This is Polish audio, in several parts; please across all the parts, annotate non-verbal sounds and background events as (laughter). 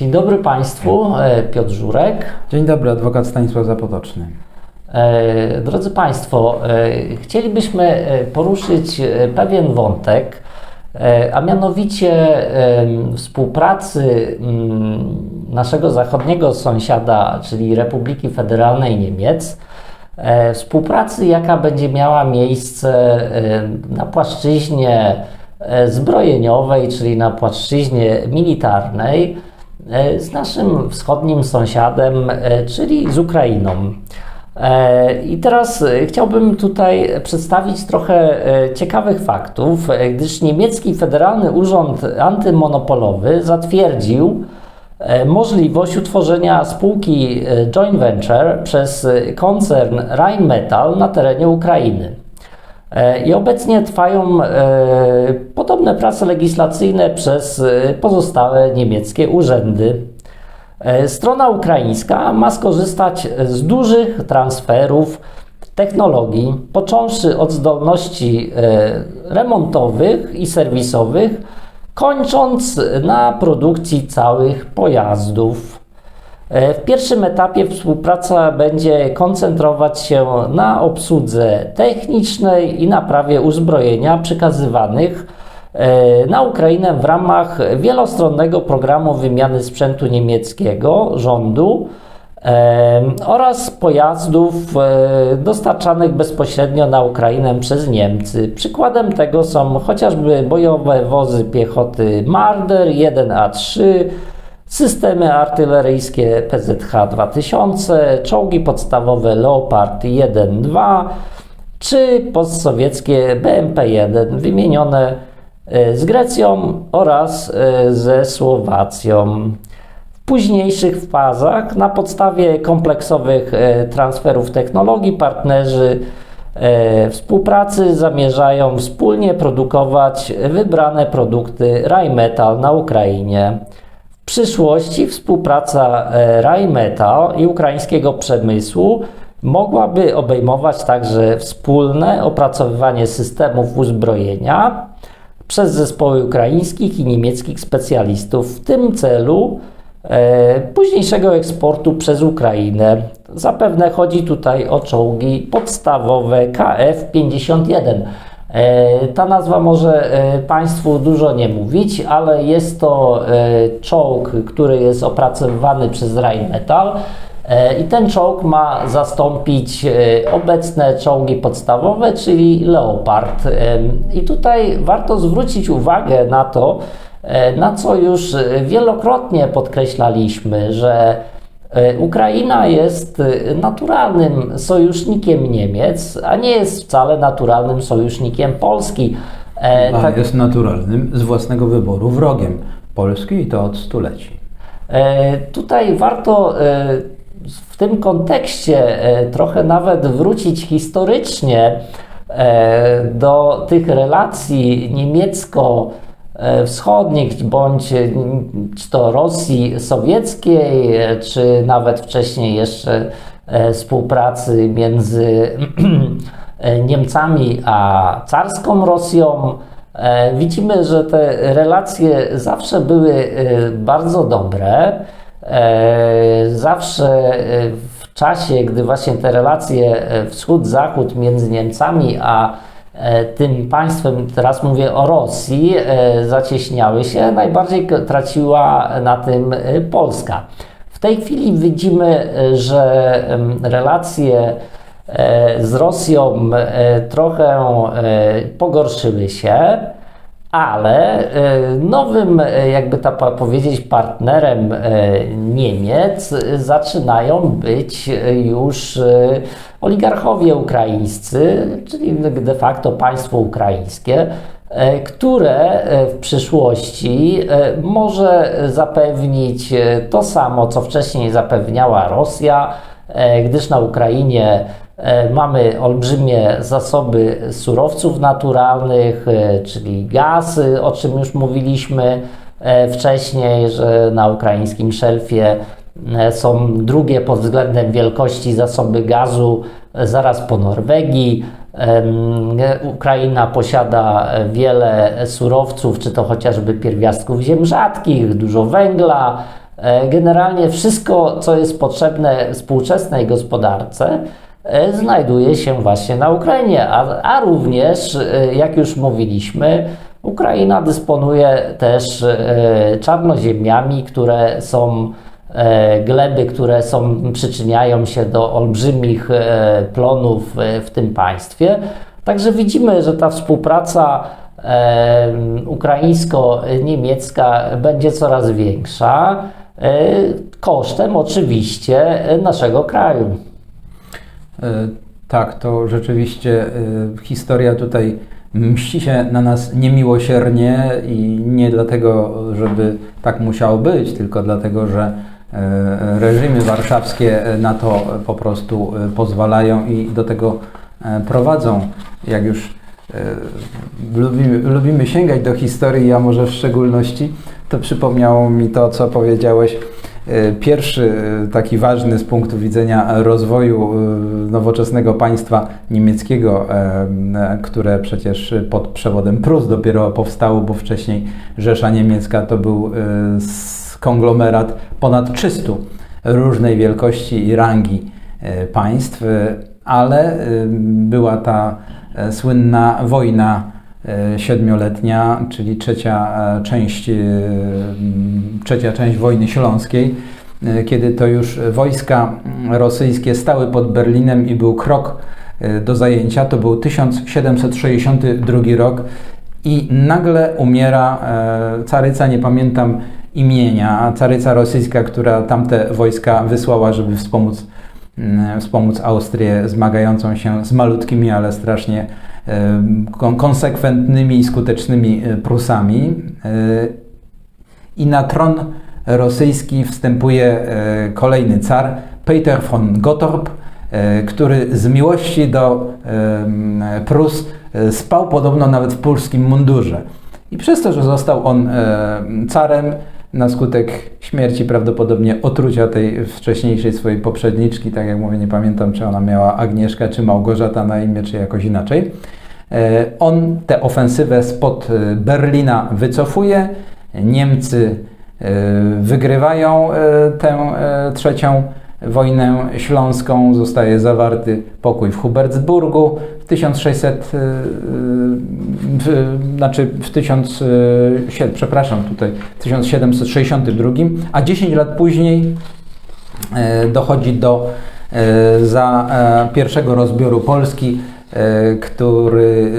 Dzień dobry Państwu, e, Piotr Żurek. Dzień dobry, adwokat Stanisław Zapotoczny. E, drodzy Państwo, e, chcielibyśmy poruszyć pewien wątek, a mianowicie współpracy mm, naszego zachodniego sąsiada, czyli Republiki Federalnej Niemiec, współpracy, jaka będzie miała miejsce na płaszczyźnie zbrojeniowej, czyli na płaszczyźnie militarnej z naszym wschodnim sąsiadem, e, czyli z Ukrainą. E, I teraz chciałbym tutaj przedstawić trochę ciekawych faktów, gdyż niemiecki Federalny Urząd Antymonopolowy zatwierdził możliwość utworzenia spółki joint venture przez koncern Rheinmetall na terenie Ukrainy. E, I obecnie trwają e, podobne prace legislacyjne przez e, pozostałe niemieckie urzędy. Strona ukraińska ma skorzystać z dużych transferów technologii, począwszy od zdolności remontowych i serwisowych, kończąc na produkcji całych pojazdów. E, w pierwszym etapie współpraca będzie koncentrować się na obsłudze technicznej i naprawie uzbrojenia przekazywanych e, na Ukrainę w ramach wielostronnego programu wymiany sprzętu niemieckiego rządu e, oraz pojazdów dostarczanych bezpośrednio na Ukrainę przez Niemcy. Przykładem tego są chociażby bojowe wozy piechoty Marder 1A3, Systemy artyleryjskie PZH 2000, czołgi podstawowe Leopard 1-2 czy postsowieckie BMP-1 wymienione e, z Grecją oraz e, ze Słowacją. W późniejszych fazach na podstawie kompleksowych e, transferów technologii partnerzy współpracy zamierzają wspólnie produkować wybrane produkty Rheinmetall na Ukrainie przyszłości współpraca e, Rheinmetall i ukraińskiego przemysłu mogłaby obejmować także wspólne opracowywanie systemów uzbrojenia przez zespoły ukraińskich i niemieckich specjalistów w tym celu e, późniejszego eksportu przez Ukrainę. Zapewne chodzi tutaj o czołgi podstawowe KF-51. E, ta nazwa może e, Państwu dużo nie mówić, ale jest to e, czołg, który jest opracowywany przez Rheinmetall. I ten czołg ma zastąpić obecne czołgi podstawowe, czyli Leopard. I tutaj warto zwrócić uwagę na to, na co już wielokrotnie podkreślaliśmy, że E, Ukraina jest e, naturalnym sojusznikiem Niemiec, a nie jest wcale naturalnym sojusznikiem Polski. E, a tak... jest naturalnym z własnego wyboru wrogiem Polski i to od stuleci. Tutaj warto tym kontekście trochę nawet wrócić historycznie do tych relacji niemiecko- E, wschodnich, bądź e, czy to Rosji sowieckiej, e, czy nawet wcześniej jeszcze współpracy między (clears throat) Niemcami a carską Rosją. Widzimy, że te relacje zawsze były bardzo dobre. Zawsze w czasie, gdy właśnie te relacje wschód-zachód między Niemcami a E, tym państwem, teraz mówię o Rosji, e, zacieśniały się, najbardziej traciła na tym e, Polska. W tej chwili widzimy, że relacje z Rosją trochę pogorszyły się ale e, nowym, e, jakby to powiedzieć, partnerem e, Niemiec zaczynają być już oligarchowie ukraińscy, czyli de facto państwo ukraińskie, które w przyszłości może zapewnić to samo, co wcześniej zapewniała Rosja, gdyż na Ukrainie mamy olbrzymie zasoby surowców naturalnych, e, czyli gaz, o czym już mówiliśmy e, wcześniej, że na ukraińskim szelfie są drugie pod względem wielkości zasoby gazu zaraz po Norwegii. Ukraina posiada wiele surowców, czy to chociażby pierwiastków ziem rzadkich, dużo węgla, E, Generalnie wszystko, co jest potrzebne współczesnej gospodarce, e, znajduje się właśnie na Ukrainie, a, a również, e, jak już mówiliśmy, Ukraina dysponuje też e, czarnoziemiami, które są e, gleby, które są, przyczyniają się do olbrzymich e, plonów e, w tym państwie. Także widzimy, że ta współpraca e, ukraińsko-niemiecka będzie coraz większa, e, kosztem oczywiście e, naszego kraju. E, Tak, to rzeczywiście e, historia tutaj mści się na nas niemiłosiernie i nie dlatego, żeby tak musiało być, tylko dlatego, że e, reżimy warszawskie na to po prostu pozwalają i do tego prowadzą. Jak już lubimy, lubimy sięgać do historii, ja może w szczególności, to przypomniało mi to, co powiedziałeś Pierwszy e, taki ważny z punktu widzenia rozwoju e, nowoczesnego państwa niemieckiego, e, e, które przecież pod przewodem Prus dopiero powstało, bo wcześniej Rzesza Niemiecka to był e, konglomerat ponad 300 różnej wielkości i rangi e, państw, e, ale e, była ta e, słynna wojna e, siedmioletnia, czyli trzecia e, część, e, trzecia część wojny śląskiej, e, kiedy to już wojska rosyjskie stały pod Berlinem i był krok e, do zajęcia. To był 1762 rok i nagle umiera e, caryca, nie pamiętam imienia, caryca rosyjska, która tamte wojska wysłała, żeby wspomóc wspomóc Austrię zmagającą się z malutkimi, ale strasznie e, konsekwentnymi i skutecznymi e, Prusami. E, I na tron rosyjski wstępuje e, kolejny car, Peter von Gottorp, który z miłości do Prus spał podobno nawet w polskim mundurze. I przez to, że został on carem, na skutek śmierci prawdopodobnie otrucia tej wcześniejszej swojej poprzedniczki, tak jak mówię, nie pamiętam, czy ona miała Agnieszka, czy Małgorzata na imię, czy jakoś inaczej. E, On tę ofensywę spod e, Berlina wycofuje. Niemcy e, wygrywają tę trzecią wojnę śląską. Zostaje zawarty pokój w Hubertsburgu w 1600, e, e, w, znaczy w 1000, e, sie- przepraszam, tutaj 1762, a 10 lat później dochodzi do za pierwszego rozbioru Polski, który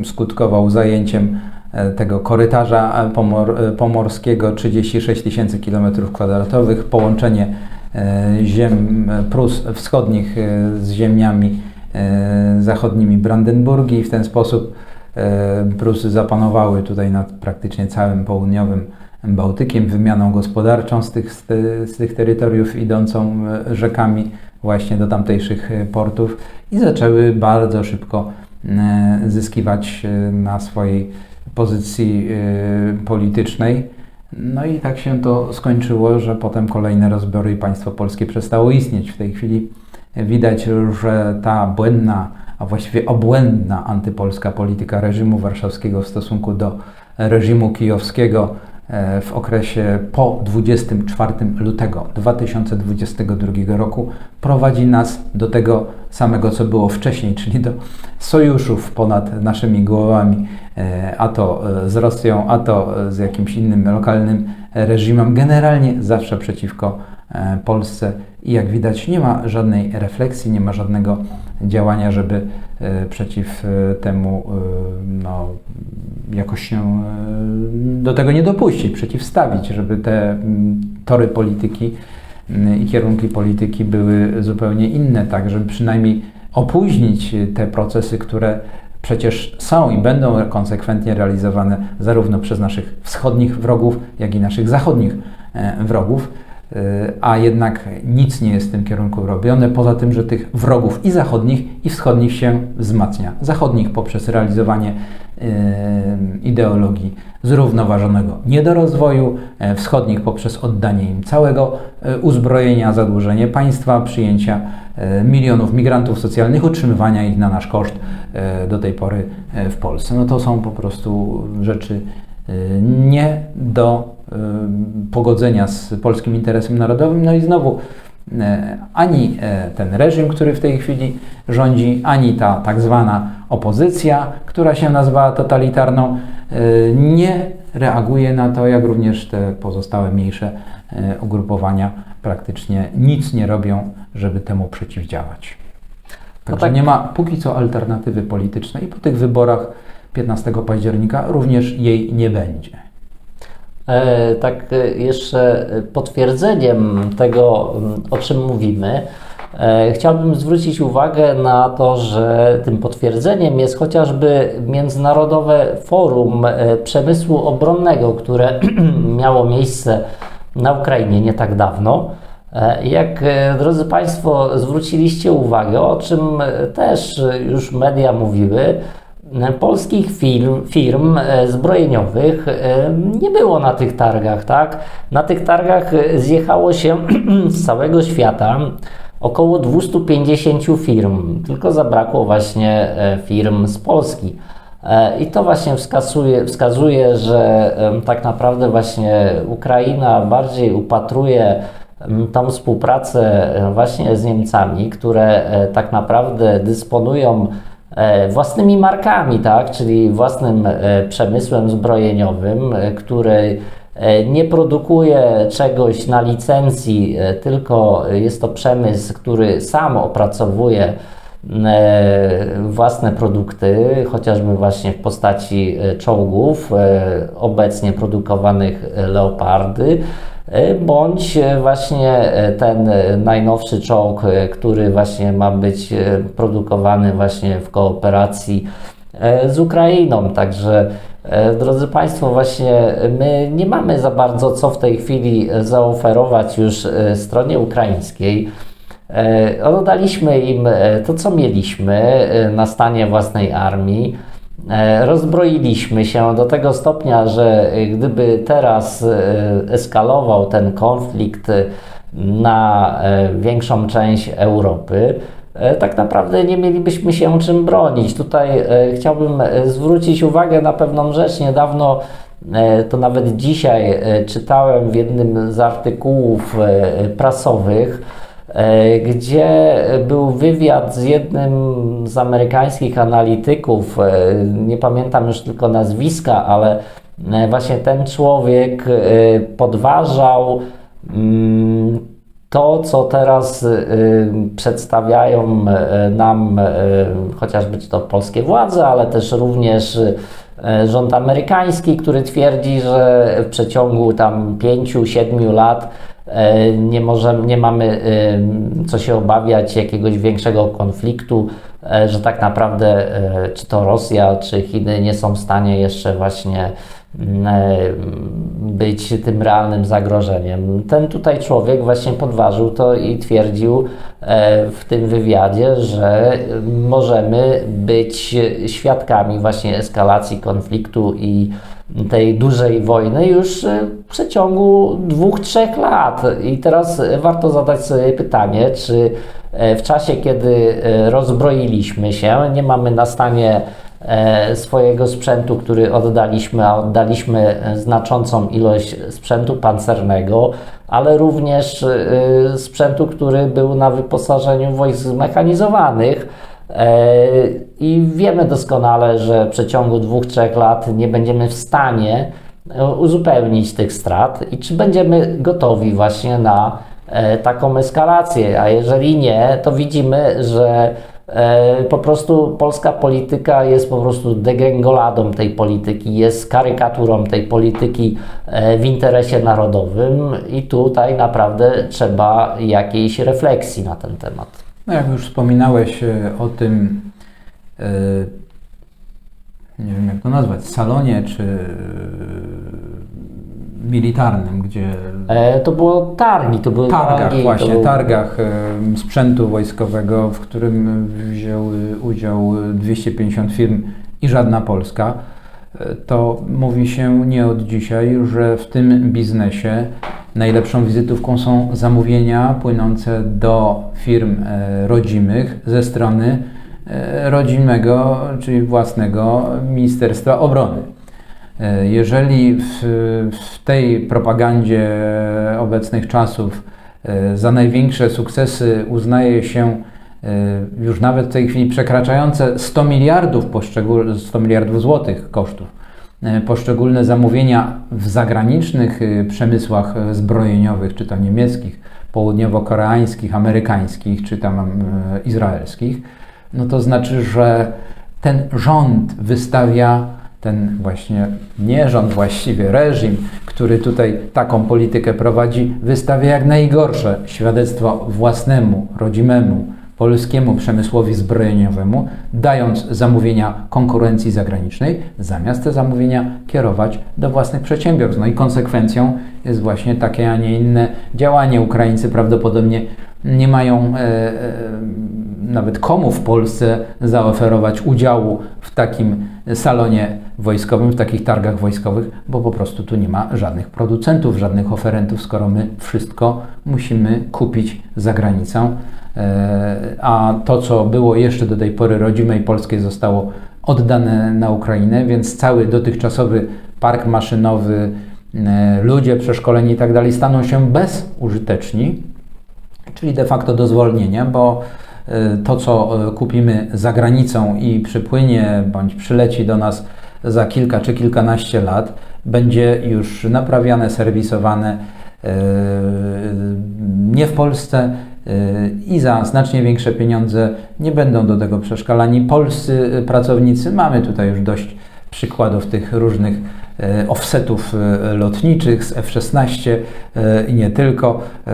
e, skutkował zajęciem e, tego korytarza e, pomor, e, pomorskiego 36 tysięcy kilometrów kwadratowych, połączenie e, ziem e, Prus wschodnich e, z ziemiami e, zachodnimi Brandenburgii. W ten sposób e, Prusy zapanowały tutaj nad praktycznie całym południowym Bałtykiem, wymianą gospodarczą z tych, z, tych terytoriów idącą e, rzekami właśnie do tamtejszych e, portów i zaczęły bardzo szybko e, zyskiwać na swojej pozycji politycznej. No i tak się to skończyło, że potem kolejne rozbiory i państwo polskie przestało istnieć. W tej chwili widać, że ta błędna, a właściwie obłędna antypolska polityka reżimu warszawskiego w stosunku do reżimu kijowskiego w okresie po 24 lutego 2022 roku prowadzi nas do tego samego, co było wcześniej, (laughs) czyli do sojuszów ponad naszymi głowami, e, a to e, z Rosją, a to e, z jakimś innym lokalnym reżimem, generalnie zawsze przeciwko e, Polsce. I jak widać nie ma żadnej refleksji, nie ma żadnego działania, żeby e, przeciw e, temu e, no, jakoś się e, do tego nie dopuścić, przeciwstawić, żeby te mm, tory polityki mm, i kierunki polityki były zupełnie inne, tak żeby przynajmniej opóźnić te procesy, które przecież są i będą konsekwentnie realizowane zarówno przez naszych wschodnich wrogów, jak i naszych zachodnich e, wrogów, a jednak nic nie jest w tym kierunku robione, poza tym, że tych wrogów i zachodnich, i wschodnich się wzmacnia. Zachodnich poprzez realizowanie e, ideologii zrównoważonego niedorozwoju, e, wschodnich poprzez oddanie im całego uzbrojenia, zadłużenie państwa, przyjęcia milionów migrantów socjalnych, utrzymywania ich na nasz koszt do tej pory w Polsce. No to są po prostu rzeczy y, nie do y, pogodzenia z polskim interesem narodowym. No i znowu e, ani e, ten reżim, który w tej chwili rządzi, ani ta tak zwana opozycja, która się nazwała totalitarną, e, nie reaguje na to, jak również te pozostałe mniejsze ugrupowania praktycznie nic nie robią, żeby temu przeciwdziałać. Także tak- nie ma póki co alternatywy politycznej i po tych wyborach 15 października również jej nie będzie. E, Tak e, jeszcze potwierdzeniem tego, m, o czym mówimy, e, chciałbym zwrócić uwagę na to, że tym potwierdzeniem jest chociażby Międzynarodowe Forum e, Przemysłu Obronnego, które (clears throat) miało miejsce na Ukrainie nie tak dawno. E, Jak, e, drodzy Państwo, zwróciliście uwagę, o czym e, też e, już media mówiły, e, polskich firm, firm e, zbrojeniowych e, nie było na tych targach, tak? Na tych targach e, zjechało się (clears throat) z całego świata około 250 firm, tylko zabrakło właśnie firm z Polski. I to właśnie wskazuje, wskazuje że tak naprawdę właśnie Ukraina bardziej upatruje tą współpracę właśnie z Niemcami, które tak naprawdę dysponują własnymi markami, tak, czyli własnym e, przemysłem zbrojeniowym, e, który e, nie produkuje czegoś na licencji, e, tylko jest to przemysł, który sam opracowuje e, własne produkty, chociażby właśnie w postaci e, czołgów e, obecnie produkowanych e, Leopardy, e, bądź e, właśnie e, ten e, najnowszy czołg, e, który właśnie ma być e, produkowany właśnie w kooperacji e, z Ukrainą. Także, e, drodzy Państwo, właśnie my nie mamy za bardzo co w tej chwili e, zaoferować już e, stronie ukraińskiej. E, Oddaliśmy im e, to, co mieliśmy e, na stanie własnej armii. Rozbroiliśmy się do tego stopnia, że gdyby teraz eskalował ten konflikt na większą część Europy, tak naprawdę nie mielibyśmy się czym bronić. Tutaj chciałbym zwrócić uwagę na pewną rzecz. Niedawno, to nawet dzisiaj czytałem w jednym z artykułów prasowych, gdzie był wywiad z jednym z amerykańskich analityków. e, Nie pamiętam już tylko nazwiska, ale e, właśnie ten człowiek e, podważał mm, to, co teraz przedstawiają nam chociażby to polskie władze, ale też również rząd amerykański, który twierdzi, że w przeciągu tam 5-7 lat nie, możemy, nie mamy co się obawiać jakiegoś większego konfliktu, y, że tak naprawdę y, czy to Rosja, czy Chiny nie są w stanie jeszcze właśnie e, być tym realnym zagrożeniem. Ten tutaj człowiek właśnie podważył to i twierdził e, w tym wywiadzie, że możemy być świadkami właśnie eskalacji konfliktu i tej dużej wojny już e, w przeciągu dwóch, trzech lat. I teraz warto zadać sobie pytanie, czy e, w czasie, kiedy e, rozbroiliśmy się, nie mamy na stanie e, swojego sprzętu, który oddaliśmy, a oddaliśmy e, znaczącą ilość sprzętu pancernego, ale również e, sprzętu, który był na wyposażeniu wojsk zmechanizowanych. E, I wiemy doskonale, że w przeciągu dwóch, trzech lat nie będziemy w stanie e, uzupełnić tych strat i czy będziemy gotowi właśnie na e, taką eskalację. A jeżeli nie, to widzimy, że e, po prostu polska polityka jest po prostu degrengoladą tej polityki, jest karykaturą tej polityki e, w interesie narodowym i tutaj naprawdę trzeba jakiejś refleksji na ten temat. No jak już wspominałeś e, o tym, e, nie wiem jak to nazwać, salonie czy e, militarnym, gdzie E, to było targi, to były targach targi. właśnie, to targach e, sprzętu wojskowego, w którym wzięły udział 250 firm i żadna polska, e, to mówi się nie od dzisiaj, że w tym biznesie najlepszą wizytówką są zamówienia płynące do firm e, rodzimych ze strony e, rodzimego, czyli własnego Ministerstwa Obrony. E, Jeżeli w, w tej propagandzie obecnych czasów e, za największe sukcesy uznaje się e, już nawet w tej chwili przekraczające 100 miliardów, poszczegól- 100 miliardów złotych kosztów, e, poszczególne zamówienia w zagranicznych e, przemysłach e, zbrojeniowych, czy to niemieckich, południowo-koreańskich, amerykańskich, czy tam e, izraelskich, no to znaczy, że ten rząd wystawia ten właśnie nie rząd, właściwie reżim, który tutaj taką politykę prowadzi, wystawia jak najgorsze świadectwo własnemu, rodzimemu, polskiemu przemysłowi zbrojeniowemu, dając zamówienia konkurencji zagranicznej, zamiast te zamówienia kierować do własnych przedsiębiorstw. No i konsekwencją jest właśnie takie, a nie inne działanie. Ukraińcy prawdopodobnie nie mają e, e, nawet komu w Polsce zaoferować udziału w takim salonie wojskowym, w takich targach wojskowych, bo po prostu tu nie ma żadnych producentów, żadnych oferentów, skoro my wszystko musimy kupić za granicą. E, A to, co było jeszcze do tej pory rodzime i polskie, zostało oddane na Ukrainę, więc cały dotychczasowy park maszynowy, e, ludzie przeszkoleni i tak dalej staną się bezużyteczni, czyli de facto do zwolnienia, bo to, co e, kupimy za granicą i przypłynie bądź przyleci do nas za kilka czy kilkanaście lat, będzie już naprawiane, serwisowane e, nie w Polsce i za znacznie większe pieniądze nie będą do tego przeszkalani polscy pracownicy. Mamy tutaj już dość przykładów tych różnych offsetów e, lotniczych z F-16 e, i nie tylko. E,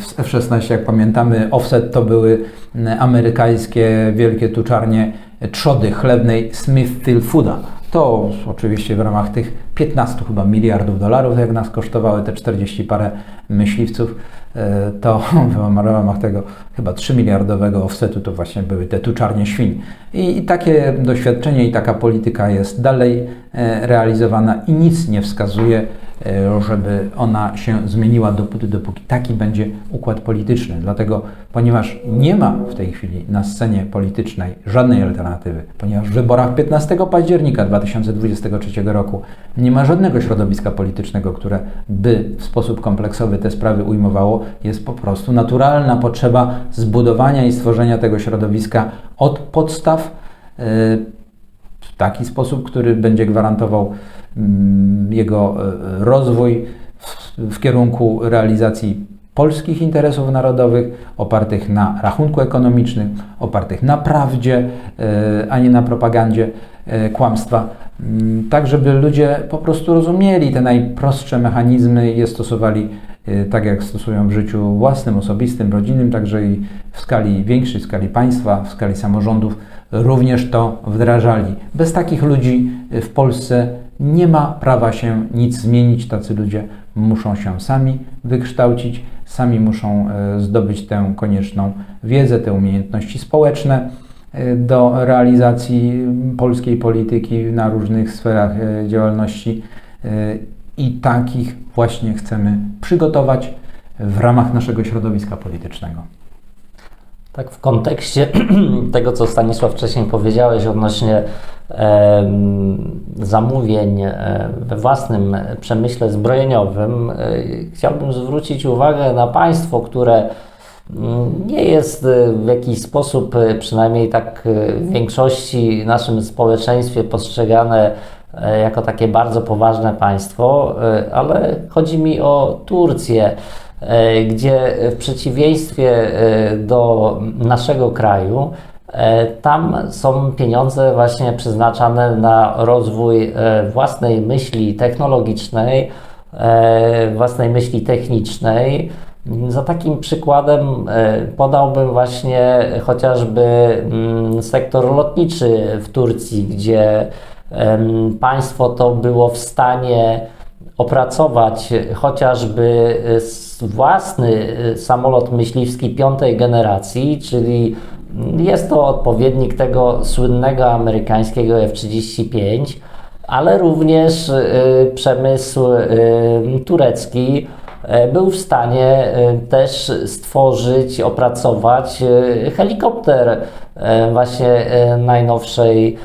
Z F-16, jak pamiętamy, offset to były amerykańskie wielkie tuczarnie trzody chlebnej Smithfield Fooda. To oczywiście w ramach tych 15 chyba miliardów dolarów, jak nas kosztowały te 40 parę myśliwców, e, to (laughs) w ramach tego chyba 3 miliardowego offsetu to właśnie były te tuczarnie świń. I, I takie doświadczenie i taka polityka jest dalej e, realizowana i nic nie wskazuje, e, żeby ona się zmieniła dopóty, dopóki taki będzie układ polityczny. Dlatego, ponieważ nie ma w tej chwili na scenie politycznej żadnej alternatywy, ponieważ w wyborach 15 października 2023 roku nie ma żadnego środowiska politycznego, które by w sposób kompleksowy te sprawy ujmowało, jest po prostu naturalna potrzeba zbudowania i stworzenia tego środowiska od podstaw e, w taki sposób, który będzie gwarantował jego e, rozwój w, kierunku realizacji polskich interesów narodowych, opartych na rachunku ekonomicznym, opartych na prawdzie, e, a nie na propagandzie e, kłamstwa, Mm, tak żeby ludzie po prostu rozumieli te najprostsze mechanizmy i je stosowali tak, jak stosują w życiu własnym, osobistym, rodzinnym, także i w skali większej, w skali państwa, w skali samorządów również to wdrażali. Bez takich ludzi w Polsce nie ma prawa się nic zmienić. Tacy ludzie muszą się sami wykształcić, sami muszą e, zdobyć tę konieczną wiedzę, te umiejętności społeczne e, do realizacji polskiej polityki na różnych sferach e, działalności. I takich właśnie chcemy przygotować w ramach naszego środowiska politycznego. Tak, w kontekście (clears throat) tego, co Stanisław wcześniej powiedziałeś odnośnie zamówień e, we własnym przemyśle zbrojeniowym, e, chciałbym zwrócić uwagę na państwo, które mm, nie jest e, w jakiś sposób, przynajmniej tak w większości naszym społeczeństwie postrzegane jako takie bardzo poważne państwo, ale chodzi mi o Turcję gdzie w przeciwieństwie do naszego kraju, tam są pieniądze właśnie przeznaczane na rozwój e, własnej myśli technologicznej, e, własnej myśli technicznej. Za takim przykładem e, podałbym właśnie chociażby mm, sektor lotniczy w Turcji, gdzie państwo to było w stanie opracować chociażby własny samolot myśliwski piątej generacji, czyli jest to odpowiednik tego słynnego amerykańskiego F-35, ale również y, przemysł y, turecki y, był w stanie y, też stworzyć, opracować y, helikopter właśnie najnowszej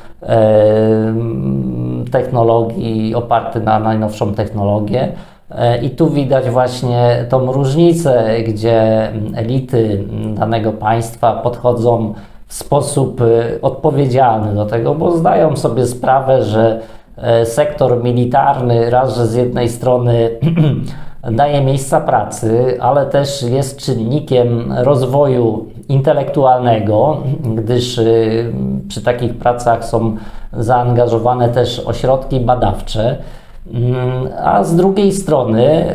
technologii, oparty na najnowszą technologię. E, I tu widać właśnie tą różnicę, gdzie elity danego państwa podchodzą w sposób e, odpowiedzialny do tego, bo zdają sobie sprawę, że e, sektor militarny raz, że z jednej strony (clears throat) daje miejsca pracy, ale też jest czynnikiem rozwoju intelektualnego, gdyż y, przy takich pracach są zaangażowane też ośrodki badawcze. Mm, A z drugiej strony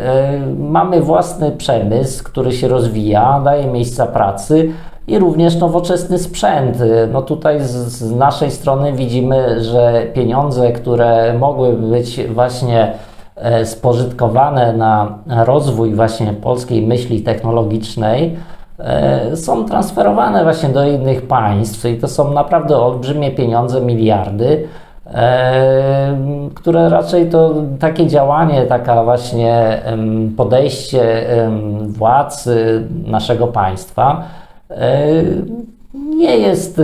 y, mamy własny przemysł, który się rozwija, daje miejsca pracy i również nowoczesny sprzęt. No tutaj z, z naszej strony widzimy, że pieniądze, które mogły być właśnie e, spożytkowane na rozwój właśnie polskiej myśli technologicznej, e, są transferowane właśnie do innych państw i to są naprawdę olbrzymie pieniądze, miliardy, e, które raczej to takie działanie, taka właśnie podejście władz naszego państwa nie jest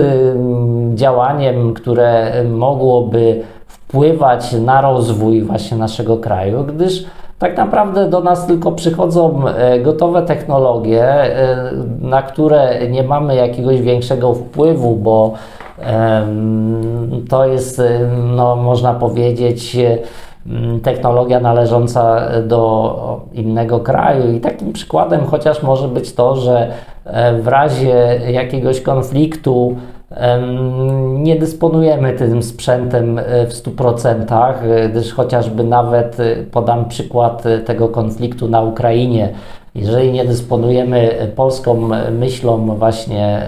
działaniem, które mogłoby wpływać na rozwój właśnie naszego kraju, gdyż tak naprawdę do nas tylko przychodzą e, gotowe technologie, e, na które nie mamy jakiegoś większego wpływu, bo to jest, no, można powiedzieć, e, technologia należąca do innego kraju. I takim przykładem chociaż może być to, że e, w razie jakiegoś konfliktu nie dysponujemy tym sprzętem e, w 100%, e, gdyż chociażby nawet podam przykład tego konfliktu na Ukrainie. Jeżeli nie dysponujemy polską myślą właśnie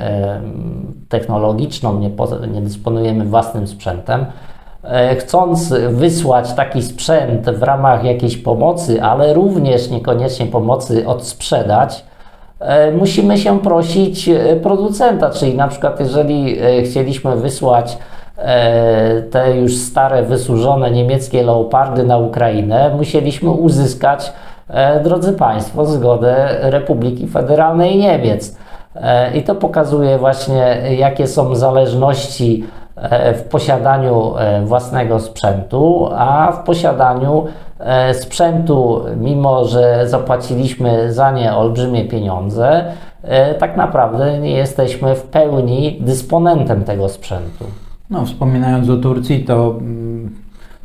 technologiczną, nie, nie dysponujemy własnym sprzętem, e, chcąc wysłać taki sprzęt w ramach jakiejś pomocy, ale również niekoniecznie pomocy odsprzedać, e, musimy się prosić e, producenta, czyli na przykład jeżeli chcieliśmy wysłać te już stare, wysłużone niemieckie leopardy na Ukrainę, musieliśmy uzyskać, drodzy Państwo, zgodę Republiki Federalnej Niemiec. E, I to pokazuje właśnie, jakie są zależności e, w posiadaniu e, własnego sprzętu, a w posiadaniu sprzętu, mimo że zapłaciliśmy za nie olbrzymie pieniądze, tak naprawdę nie jesteśmy w pełni dysponentem tego sprzętu. No, wspominając o Turcji, to mm,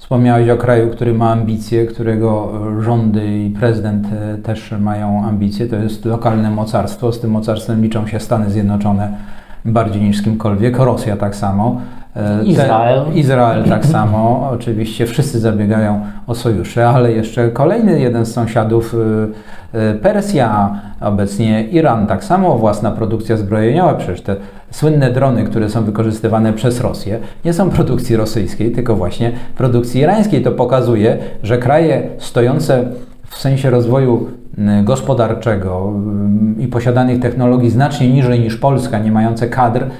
wspomniałeś o kraju, który ma ambicje, którego e, rządy i prezydent e, też mają ambicje. To jest lokalne mocarstwo. Z tym mocarstwem liczą się Stany Zjednoczone bardziej niż z kimkolwiek, Rosja tak samo. E, Izrael. Izrael tak samo. Oczywiście wszyscy zabiegają o sojusze, ale jeszcze kolejny jeden z sąsiadów, e, e, Persja, obecnie Iran tak samo, własna produkcja zbrojeniowa. Przecież te słynne drony, które są wykorzystywane przez Rosję, nie są produkcji rosyjskiej, tylko właśnie produkcji irańskiej. To pokazuje, że kraje stojące w sensie rozwoju mm, gospodarczego i posiadanych technologii znacznie niżej niż Polska, nie mające kadr, y,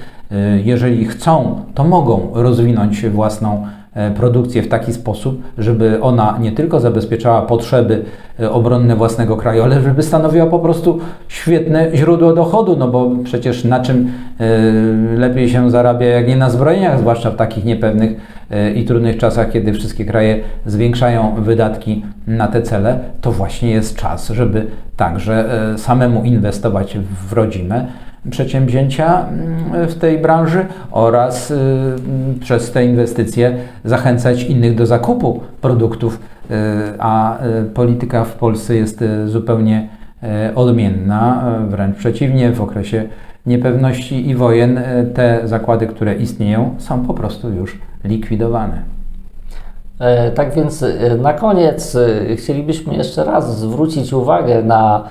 jeżeli chcą, to mogą rozwinąć własną e, produkcję w taki sposób, żeby ona nie tylko zabezpieczała potrzeby e, obronne własnego kraju, ale żeby stanowiła po prostu świetne źródło dochodu, no bo przecież na czym e, lepiej się zarabia, jak nie na zbrojeniach, zwłaszcza w takich niepewnych e, i trudnych czasach, kiedy wszystkie kraje zwiększają wydatki na te cele, to właśnie jest czas, żeby także e, samemu inwestować w rodzime przedsięwzięcia mm, w tej branży oraz y, mm, przez te inwestycje zachęcać innych do zakupu produktów, y, a y, polityka w Polsce jest zupełnie odmienna, wręcz przeciwnie, w okresie niepewności i wojen te zakłady, które istnieją, są po prostu już likwidowane. E, Tak więc na koniec chcielibyśmy jeszcze raz zwrócić uwagę na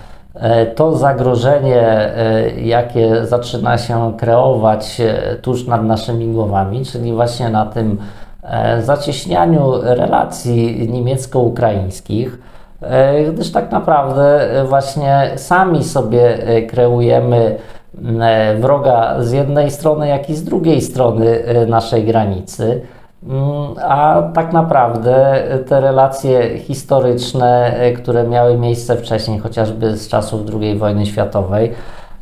to zagrożenie, e, jakie zaczyna się kreować e, tuż nad naszymi głowami, czyli właśnie na tym e, zacieśnianiu relacji niemiecko-ukraińskich, e, gdyż tak naprawdę e, właśnie sami sobie e, kreujemy e, wroga z jednej strony, jak i z drugiej strony e, naszej granicy. Mm, A tak naprawdę te relacje historyczne, e, które miały miejsce wcześniej, chociażby z czasów II wojny światowej,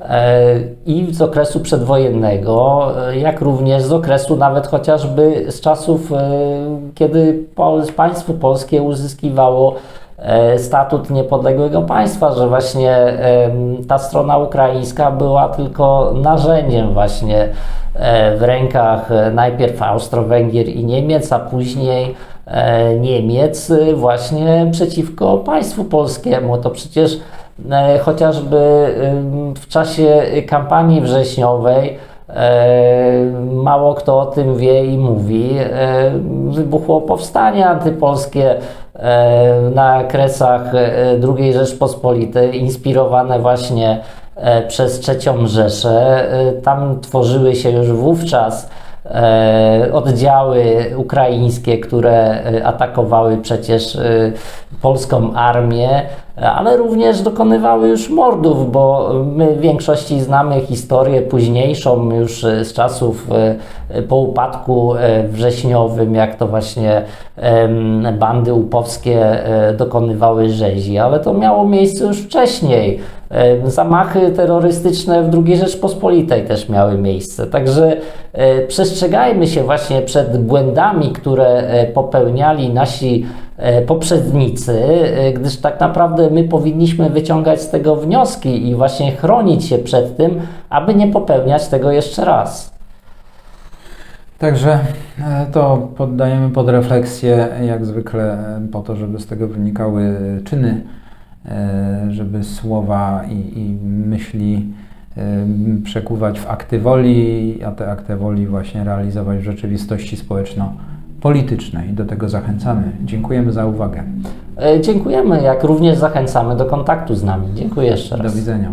e, i z okresu przedwojennego, e, jak również z okresu nawet chociażby z czasów, kiedy państwo polskie uzyskiwało statut niepodległego państwa, że właśnie ta strona ukraińska była tylko narzędziem właśnie e, w rękach e, najpierw Austro-Węgier i Niemiec, a później e, Niemiec e, właśnie przeciwko państwu polskiemu. To przecież e, chociażby w czasie kampanii wrześniowej e, mało kto o tym wie i mówi. E, Wybuchło powstanie antypolskie e, na kresach e, II Rzeczpospolitej, inspirowane właśnie e, przez trzecią Rzeszę. E, Tam tworzyły się już wówczas e, oddziały ukraińskie, które e, atakowały przecież e, polską armię, e, ale również dokonywały już mordów, bo my w większości znamy historię późniejszą już z czasów e, po upadku e, wrześniowym, jak to właśnie bandy upowskie e, dokonywały rzezi, ale to miało miejsce już wcześniej. Zamachy terrorystyczne w II Rzeczpospolitej też miały miejsce. Także przestrzegajmy się właśnie przed błędami, które popełniali nasi poprzednicy, e, gdyż tak naprawdę my powinniśmy wyciągać z tego wnioski i właśnie chronić się przed tym, aby nie popełniać tego jeszcze raz. Także e, to poddajemy pod refleksję, jak zwykle, e, po to, żeby z tego wynikały czyny, e, żeby słowa i, i myśli e, przekuwać w akty woli, a te akty woli właśnie realizować w rzeczywistości społeczno-politycznej. Do tego zachęcamy. Dziękujemy za uwagę. E, Dziękujemy, jak również zachęcamy do kontaktu z nami. Dziękuję jeszcze Do raz. widzenia.